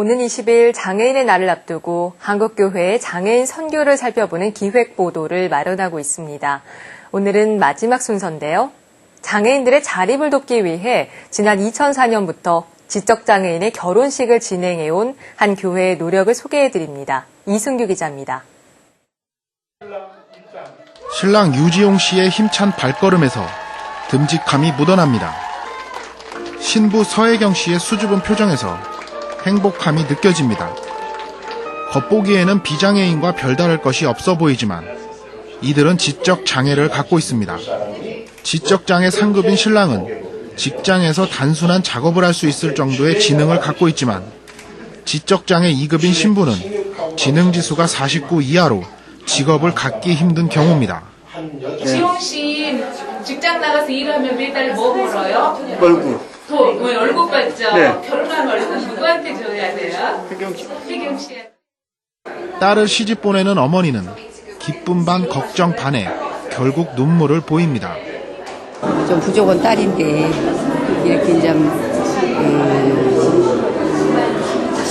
오는 20일 장애인의 날을 앞두고 한국교회의 장애인 선교를 살펴보는 기획 보도를 마련하고 있습니다. 오늘은 마지막 순서인데요. 장애인들의 자립을 돕기 위해 지난 2004년부터 지적장애인의 결혼식을 진행해온 한 교회의 노력을 소개해드립니다. 이승규 기자입니다. 신랑 유지용 씨의 힘찬 발걸음에서 듬직함이 묻어납니다. 신부 서혜경 씨의 수줍은 표정에서 행복함이 느껴집니다. 겉보기에는 비장애인과 별다를 것이 없어 보이지만 이들은 지적 장애를 갖고 있습니다. 지적 장애 상급인 신랑은 직장에서 단순한 작업을 할 수 있을 정도의 지능을 갖고 있지만 지적 장애 2급인 신부는 지능 지수가 49 이하로 직업을 갖기 힘든 경우입니다. 지용 씨 직장 나가서 일하면 매달 뭐 벌어요? 얼굴. 돈, 뭐 월급 받죠? 네. 누구한테 줘야 돼요? 혜경 씨. 혜경 씨. 딸을 시집 보내는 어머니는 기쁨 반 걱정 반에 결국 눈물을 보입니다. 좀 부족한 딸인데 이렇게 이제 음,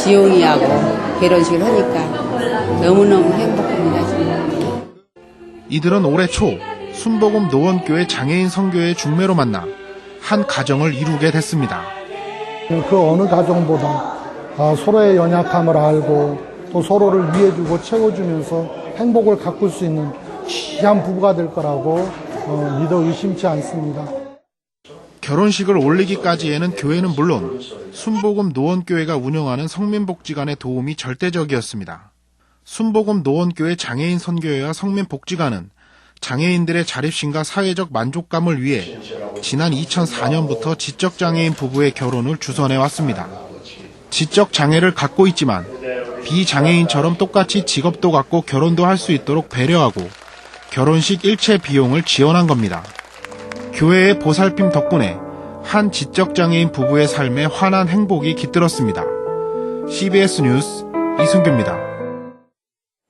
지용이하고 결혼식을 하니까 너무너무 행복합니다. 지금. 이들은 올해 초 순복음 노원교회 장애인 선교회 중매로 만나 한 가정을 이루게 됐습니다. 그 어느 가정보다 아, 서로의 연약함을 알고 또 서로를 위해주고 채워주면서 행복을 가꿀 수 있는 귀한 부부가 될 거라고 어, 믿어 의심치 않습니다. 결혼식을 올리기까지에는 교회는 물론 순복음 노원교회가 운영하는 성민복지관의 도움이 절대적이었습니다. 순복음 노원교회 장애인 선교회와 성민복지관은 장애인들의 자립심과 사회적 만족감을 위해 지난 2004년부터 지적장애인 부부의 결혼을 주선해 왔습니다. 지적 장애를 갖고 있지만 비장애인처럼 똑같이 직업도 갖고 결혼도 할 수 있도록 배려하고 결혼식 일체 비용을 지원한 겁니다. 교회의 보살핌 덕분에 한 지적장애인 부부의 삶에 환한 행복이 깃들었습니다. CBS 뉴스 이승규입니다.